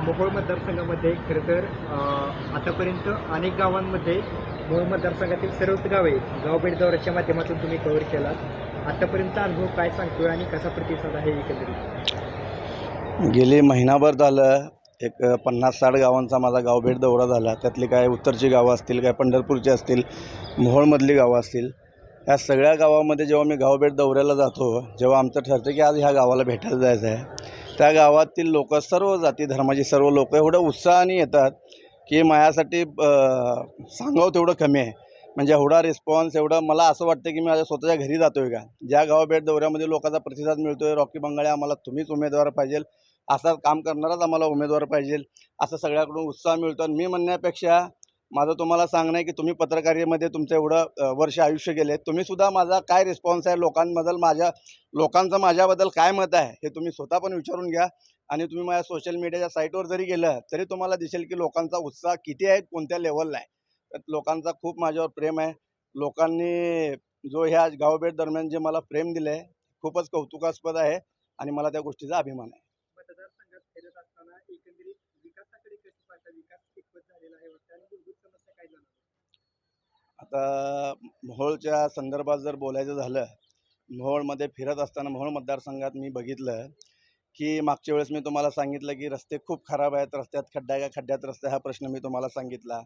मोहोळ मतदारसंघामध्ये खरं तर आतापर्यंत अनेक गावांमध्ये मोहोळ मतदारसंघातील सर्वच गावे गावभेट दौऱ्याच्या माध्यमातून तुम्ही कव्हर केलात. आतापर्यंत अनुभव काय सांगतोय आणि कसा प्रतिसाद आहे एकंदरीत? गेले महिनाभर झालं एक पन्नास साठ गावांचा माझा गावभेट दौरा झाला. त्यातली काय उत्तरची गावं असतील काय पंढरपूरची असतील मोहोळमधली गावं असतील ह्या सगळ्या गावामध्ये जेव्हा मी गावभेट दौऱ्याला जातो जेव्हा आमचं ठरतं की आज ह्या गावाला भेटायला जायचं आहे. त्या गावातील लोक सर्व जाती धर्माची सर्व लोक एवढं उत्साहाने येतात की माझ्यासाठी सांगावं तेवढं कमी आहे. म्हणजे एवढा रिस्पॉन्स एवढं मला असं वाटतं की मी माझ्या स्वतःच्या घरी जातोय का? ज्या गावभेट दौऱ्यामध्ये लोकांचा प्रतिसाद मिळतोय रॉकी बंगाळे आम्हाला तुम्हीच उमेदवार पाहिजे. असा काम करणाराच आम्हाला उमेदवार पाहिजे. असं सगळ्याकडून उत्साह मिळतो. आणि मी म्हणण्यापेक्षा माझं तुम्हाला सांगणं आहे की तुम्ही पत्रकारितेमध्ये तुमचं एवढं वर्ष आयुष्य गेले तुम्हीसुद्धा माझा काय रिस्पॉन्स आहे लोकांबद्दल माझ्या लोकांचं माझ्याबद्दल काय मत आहे हे तुम्ही स्वतः पण विचारून घ्या. आणि तुम्ही माझ्या सोशल मीडियाच्या साईटवर जरी गेलं तरी तुम्हाला दिसेल की लोकांचा उत्साह किती आहे कोणत्या लेवलला आहे. तर लोकांचा खूप माझ्यावर प्रेम आहे. लोकांनी जो ह्या गावभेट दरम्यान जे मला प्रेम दिलं आहे खूपच कौतुकास्पद आहे आणि मला त्या गोष्टीचा अभिमान आहे मतदारसंघात फिरत असताना एकंदरीत विकासाकडे कशी पाहता विकास कितपत झालेला आहे वाटतं आणि मूलभूत समस्या काय जाणार आता मोहोळच्या संदर्भात जर बोलायचं झालं मोहोळमध्ये फिरत असताना मोहोळ मतदारसंघात मी बघितलं की मागच्या वेळेस मी तुम्हाला सांगितलं की रस्ते खूप खराब आहेत रस्त्यात खड्डा का? खड्ड्यात रस्ते हा प्रश्न मी तुम्हाला सांगितला.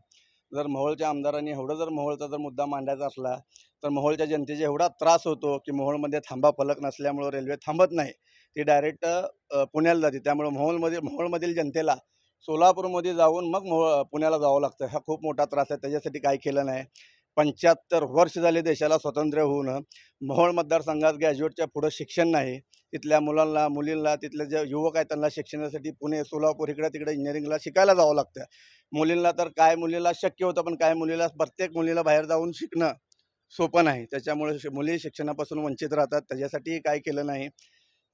जर मोहोळच्या आमदारांनी एवढं जर मोहोळचा जर मुद्दा मांडायचा असला तर मोहोळच्या जनतेचा एवढा त्रास होतो की मोहोळमध्ये थांबा फलक नसल्यामुळं रेल्वे थांबत नाही. ती डायरेक्ट पुण्याला जाते. त्यामुळे मोहोळमध्ये मोहोळमधील जनतेला सोलापूरमध्ये जाऊन मग मोह पुण्याला जावं लागतं. हा खूप मोठा त्रास आहे. त्याच्यासाठी काय केलं नाही. पंच्याहत्तर वर्ष झाले देशाला स्वातंत्र्य होऊन. मोहोळ मतदारसंघात ग्रॅज्युएटच्या पुढं शिक्षण नाही. तिथल्या मुलांना मुलींना तिथले जे युवक आहेत त्यांना शिक्षणासाठी पुणे सोलापूर इकडे तिकडे इंजिनिअरिंगला शिकायला जावं लागतं. मुलींना तर काय मुलीला शक्य होतं पण काय मुलीला प्रत्येक मुलीला बाहेर जाऊन शिकणं सोपं नाही. त्याच्यामुळे मुली शिक्षणापासून वंचित राहतात. त्याच्यासाठी काय केलं नाही.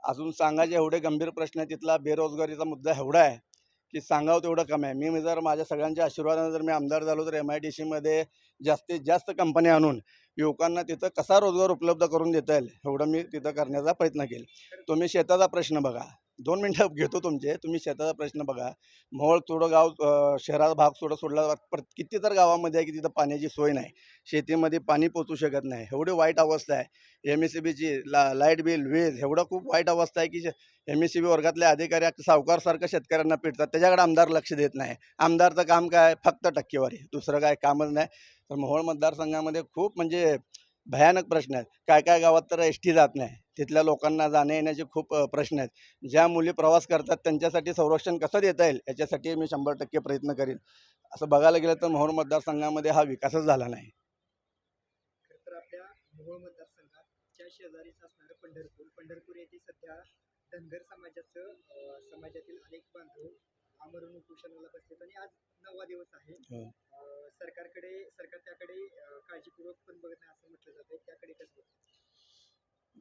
अजून सांगायचे एवढे गंभीर प्रश्न आहे तिथला बेरोजगारीचा मुद्दा एवढा आहे. की सांगावं तेवढं कमी आहे. मी जर माझ्या सगळ्यांच्या आशीर्वादाने जर मी आमदार झालो तर एम आय डी सीमध्ये जास्तीत जास्त कंपन्या आणून युवकांना तिथं कसा रोजगार उपलब्ध करून देता येईल एवढं मी तिथं करण्याचा प्रयत्न केला. तुम्ही शेताचा प्रश्न बघा. दोन मिनटं घेतो तुमचे. तुम्ही शेताचा प्रश्न बघा. मोहोळ थोडं गाव शहराचा भाग थोडं सोडला किती तर गावामध्ये आहे की तिथं पाण्याची सोय नाही. शेतीमध्ये पाणी पोचू शकत नाही. एवढी वाईट अवस्था आहे. एम एस सी बीची ला लाइट बिल वीज एवढं खूप वाईट अवस्था आहे की एम एस सी बी वर्गातले अधिकारी सावकारसारखं शेतकऱ्यांना पिटतात. त्याच्याकडे आमदार लक्ष देत नाही. आमदारचं काम काय? फक्त टक्केवारी. दुसरं काय? कामच नाही. तर मोहोळ मतदारसंघामध्ये खूप म्हणजे भयानक प्रश्न आहेत. काय काय गावात तर एस टी जात नाही. तिथल्या लोकांना जाण्या येण्याचे खूप प्रश्न आहेत. ज्या मुली प्रवास करतात त्यांच्यासाठी संरक्षण कसं देता येईल याच्यासाठी मी शंभर टक्के प्रयत्न करीन. असं बघायला गेलं तर मोहोळ मतदारसंघामध्ये हा विकासच झाला नाही. पंढरपूर पंढरपूर येथे सध्या धनगर समाजाचं समाजातील अनेक बांधव आमरण उपोषणाला बसलेत आणि आज नववा दिवस आहे. हो. अं, सरकारकडे सरकार त्याकडे अं, काळजीपूर्वक पण बघत नाही असं म्हटलं जातं त्याकडे कसं बघतं?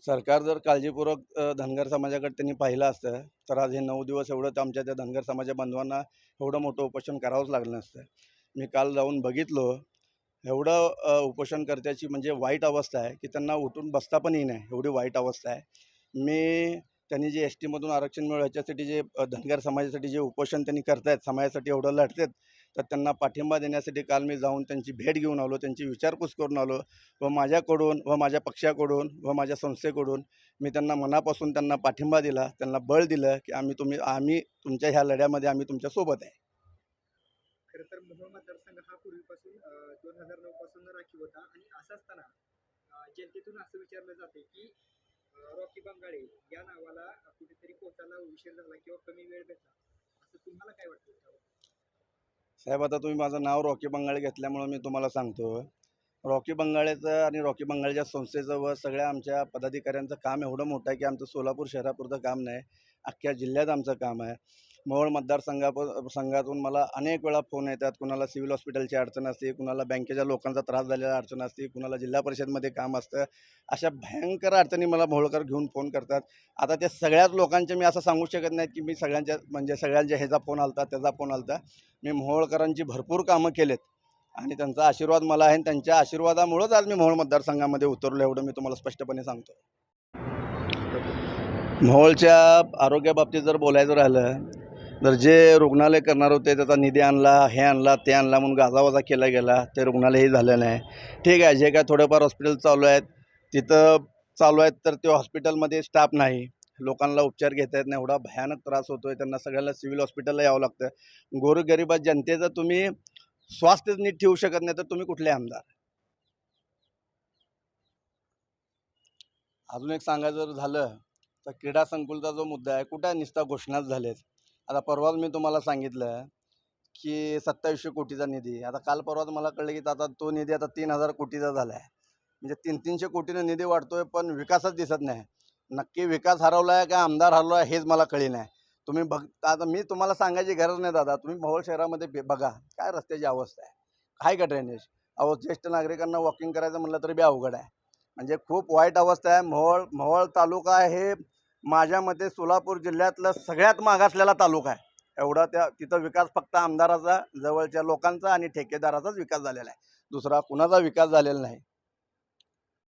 सरकार जर काळजीपूर्वक अ, धनगर समाजाकडे त्यांनी पाहिलं असतं तर आज हे नऊ दिवस एवढं तर आमच्या त्या धनगर समाजा बांधवांना एवढं मोठं उपोषण करावंच लागलं नसतं. मी काल जाऊन बघितलो एवढं अ, उपोषणकर्त्याची म्हणजे वाईट अवस्था आहे की त्यांना उठून बसता पण येई नाही एवढी वाईट अवस्था आहे. मी त्यांनी जे एस टीमधून आरक्षण मिळव याच्यासाठी जे धनगर समाजासाठी जे उपोषण त्यांनी करतायत समाजासाठी एवढं लढतात तर त्यांना पाठिंबा देण्यासाठी काल मी जाऊन त्यांची भेट घेऊन आलो त्यांची विचारपूस करून आलो व माझ्याकडून व माझ्या पक्षाकडून व माझ्या संस्थेकडून मी त्यांना मनापासून त्यांना पाठिंबा दिला त्यांना बळ दिलं की आम्ही तुम्ही आम्ही तुमच्या ह्या लढ्यामध्ये आम्ही तुमच्यासोबत आहे. खरं तर मोहोळ मतदारसंघ हा पूर्वीपासून दोन हजार नऊ पासून राखीव होता आणि असं असताना जनतेतून असं विचारलं जाते की रॉकी बंगाळे या नावाला कुठेतरी पोटाला उशीर झाला किंवा कमी वेळ भेटला. असं तुम्हाला काय वाटतं साहेब आता तुम्ही माझं नाव रॉकी बंगाळे घेतल्यामुळं मी तुम्हाला सांगतो. रॉकी बंगाळेचं आणि रॉकी बंगाळच्या संस्थेचं व सगळ्या आमच्या पदाधिकाऱ्यांचं काम एवढं मोठं आहे की आमचं सोलापूर शहरापुरतं काम नाही अख्ख्या जिल्ह्यात आमचं काम आहे. मोहोळ मतदारसंघा संघातून मला अनेक वेळा फोन येतात. कुणाला सिव्हिल हॉस्पिटलची अडचण असते कुणाला बँकेच्या लोकांचा त्रास झालेला अडचण असते कुणाला जिल्हा परिषदमध्ये काम असतं. अशा भयंकर अडचणी मला मोहोळकर घेऊन फोन करतात. आता त्या सगळ्याच लोकांचे मी असं सांगू शकत नाही की मी सगळ्यांच्या म्हणजे सगळ्यांच्या ह्याचा फोन आलता त्याचा फोन आलता. मी मोहोळकरांची भरपूर कामं केलेत. आणि त्यांचा आशीर्वाद मला आहे आणि त्यांच्या आशीर्वादामुळंच आज मी मोहोळ मतदारसंघामध्ये उतरलो एवढं मी तुम्हाला स्पष्टपणे सांगतो. मोहोळच्या आरोग्याबाबतीत जर बोलायचं राहिलं तर जे रुग्णालय करणार होते त्याचा निधी आणला हे आणला ते आणला म्हणून गाजावाजा केला गेला ते रुग्णालयही झालं नाही ठीक आहे जे काय थोडेफार हॉस्पिटल चालू आहेत तिथं चालू आहेत तर ते हॉस्पिटलमध्ये स्टाफ नाही. लोकांना उपचार घेता येत नाही एवढा भयानक त्रास होतो आहे त्यांना सगळ्यांना सिव्हिल हॉस्पिटलला यावं लागतं. गोरगरिबा जनतेचं तुम्ही स्वास्थ्य नीट ठेवू शकत नाही तर तुम्ही कुठले आमदार? अजून एक सांगायचं झालं तर क्रीडा संकुलचा जो मुद्दा आहे कुठं निस्ता घोषणाच आहेत आता परवाच मी तुम्हाला सांगितलं की सत्तावीसशे कोटीचा निधी आता काल परवाच मला कळलं की आता तो निधी आता तीन हजार कोटीचा झाला आहे. म्हणजे तीन तीनशे कोटीनं निधी वाढतोय पण विकासच दिसत नाही. नक्की विकास हरवला आहे का आमदार हरवला आहे हेच मला कळी नाही. तुम्ही बघ आता मी तुम्हाला सांगायची गरज नाही दादा. तुम्ही भोवळ शहरामध्ये बे- बघा काय रस्त्याची अवस्था आहे. काय का ड्रेनेज अहो ज्येष्ठ नागरिकांना वॉकिंग करायचं म्हटलं तरी बी अवघड आहे. म्हणजे खूप वाईट अवस्था आहे. मोहोळ मोहोळ तालुका हे माझ्या मते सोलापूर जिल्ह्यातलं सगळ्यात मागासलेला तालुका आहे. एवढा त्या तिथं विकास फक्त आमदाराचा जवळच्या लोकांचा आणि ठेकेदाराचाच विकास झालेला आहे. दुसरा कुणाचा विकास झालेला नाही.